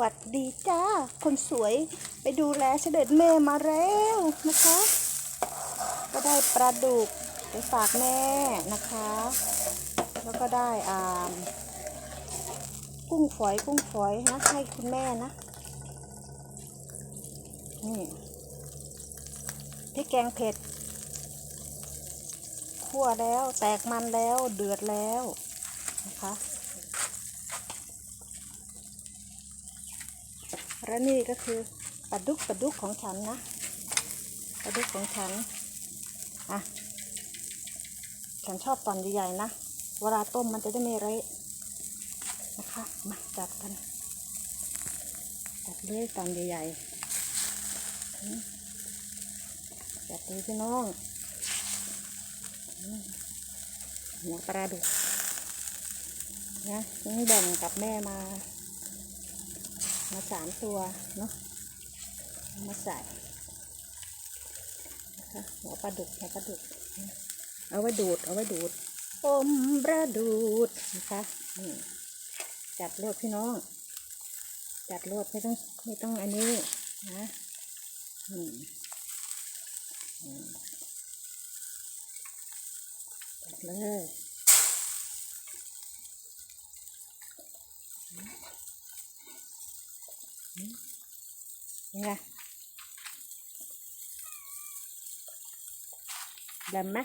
วัสดีจ้า คนสวยไปดูแลเสด็จแม่มาแล้วนะคะ ก็ได้ปลาดุกไปฝากแม่นะคะ แล้วก็ได้อ่ากุ้งฝอยกุ้งฝอยนะให้คุณแม่นะนี่พริกแกงเผ็ดคั่วแล้วแตกมันแล้วเดือดแล้วนะคะ และนี่ก็คือปลาดุกปลาดุกของฉันนะปลาดุกของฉันอะฉันชอบตอนใหญ่ๆนะ เวลาต้มมันจะได้ไม่เละนะคะ มาจัดกันจัดเลยตอนใหญ่ๆจัดเลยพี่น้องหัวปลาดุกนะนี่แบ่งกับแม่มา สามตัวเนาะมาใส่นะคะหัวปลาดุกหัวปลาดุก เอาไว้ดูด เอาไว้ดูดอมปลาดูดนะคะนี่จัดโลดพี่น้อง จัดโลดไม่ต้องไม่ต้องอันนี้นะอืมอืมจัดเลย ยังไงดำไหม